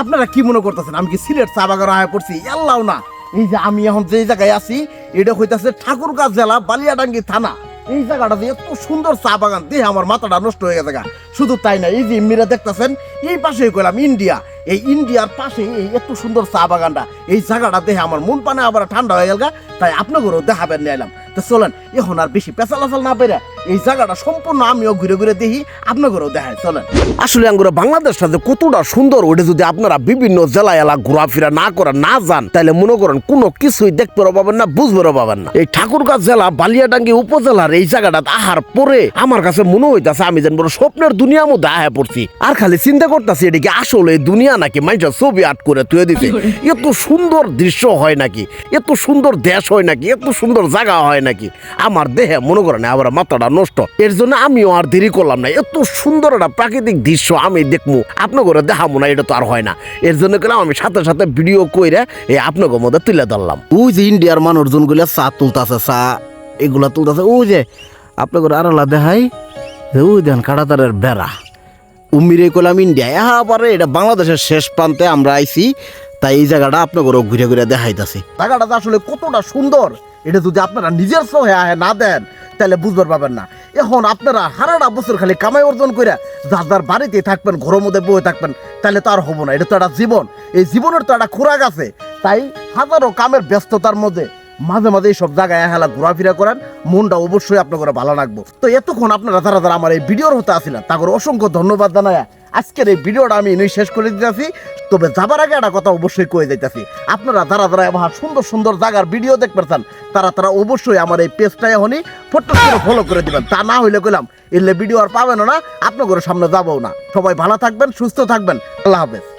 আপনারা কি মনে করতেছেন? আমি কি সিলেট চা বাগান আয়া পড়ছি? আল্লাহ না। এই যে আমি এখন যে জায়গায় আছি, এটা হইতাছে ঠাকুরগাঁ জেলা বালিয়াডাঙ্গি থানা। এই জায়গাটা দিয়ে এত সুন্দর চা বাগান দিয়ে আমার মাথাটা নষ্ট হয়ে গেছে শুধু তাই না, এই যে মিরা দেখতেছেন, এই পাশে কইলাম ইন্ডিয়া। এই ইন্ডিয়ার পাশে এই এত সুন্দর চা বাগানটা। এই জায়গাটা দেখে আমার মন পানে আবার ঠান্ডা হয়ে গেল। তাই আপনাদেরও দেখাবেন নিলাম তো চলেন এখন আর বেশি পেঁচালাচাল না পেরে এই জায়গাটা সম্পূর্ণ আমিও ঘুরে ঘুরে দেখি আপনাদেরও দেখাই চলেন। আসলে আঙ্গুরা বাংলাদেশটা যে কতটা সুন্দর ওটা যদি আপনারা বিভিন্ন জেলা এলা ঘোরাফেরা না করেন না যান তাহলে মনে করেন কোনো কিছুই দেখতে পাবেন না বুঝতে পাবেন না। এই ঠাকুরগাঁ জেলা বালিয়াডাঙ্গি উপজেলার এই জায়গাটা আহার পরে আমার কাছে মনে হইতাছে আমি যেন বড় স্বপ্নের দুনিয়ার মধ্যে আহে পড়ছি। আর খালি চিন্তা করতেছি এটা কি আসলে এই দুনিয়া নাকি মানুষের ছবি আট করে তুলে দিছে? এত সুন্দর দৃশ্য হয় নাকি? এত সুন্দর দেশ হয় নাকি? এত সুন্দর জায়গা হয় নাকি? আমার দেহে মনে করেন আবার মাথাটা নষ্ট। এর জন্য আমিও আর দেরি করলাম না। এত সুন্দর একটা প্রাকৃতিক দৃশ্য আমি দেখব আপনার করে দেখাবো না এটা তো আর হয় না। এর জন্য গেলাম আমি সাথে সাথে ভিডিও কইরা এই আপনাকে মধ্যে তুলে ধরলাম। ওই যে ইন্ডিয়ার মানুষজনগুলো চা তুলতাছে চা এগুলা তুলতাছে ওই যে আপনাকে আরলা দেখাই ওই দেন কাটাতারের বেড়া। উমিরে কলাম ইন্ডিয়া এবারে এটা বাংলাদেশের শেষ প্রান্তে আমরা আইছি তাই এই জায়গাটা আপনাকে ঘুরে ঘুরে দেখাইতাছি। জায়গাটা আসলে কতটা সুন্দর এটা যদি আপনারা নিজের সহে আহে না দেন, তাহলে বুঝবার পাবেন না। এখন আপনারা হারাটা বছর খালি কামাই অর্জন করে যার যার বাড়িতে থাকবেন, ঘরের মধ্যে বয়ে থাকবেন, তাহলে তো আর হব না। এটা তো একটা জীবন। এই জীবনের তো একটা খোরাক আছে। তাই হাজারো কামের ব্যস্ততার মধ্যে মাঝে মাঝে এইসব জায়গায় হেলা ঘোরাফেরা করেন। মনটা অবশ্যই আপনাদের ভালো লাগবো। তো এতক্ষণ আপনারা যারা যারা আমার এই ভিডিওর হতে আসিলেন, তাদের অসংখ্য ধন্যবাদ জানায় আজকের এই ভিডিওটা আমি এনেই শেষ করে দিতেছি। তবে যাবার আগে একটা কথা অবশ্যই কয়ে যাইতেছি। আপনারা যারা যারা আমার সুন্দর সুন্দর জায়গার ভিডিও দেখতে চান, তারা তারা অবশ্যই আমার এই পেজটা এখনই ফটো ফলো করে দিবেন। তা না হইলে কইলাম, এলে ভিডিও আর পাবেন না, আপনাদের সামনে যাব না। সবাই ভালো থাকবেন, সুস্থ থাকবেন। আল্লাহ হাফেজ।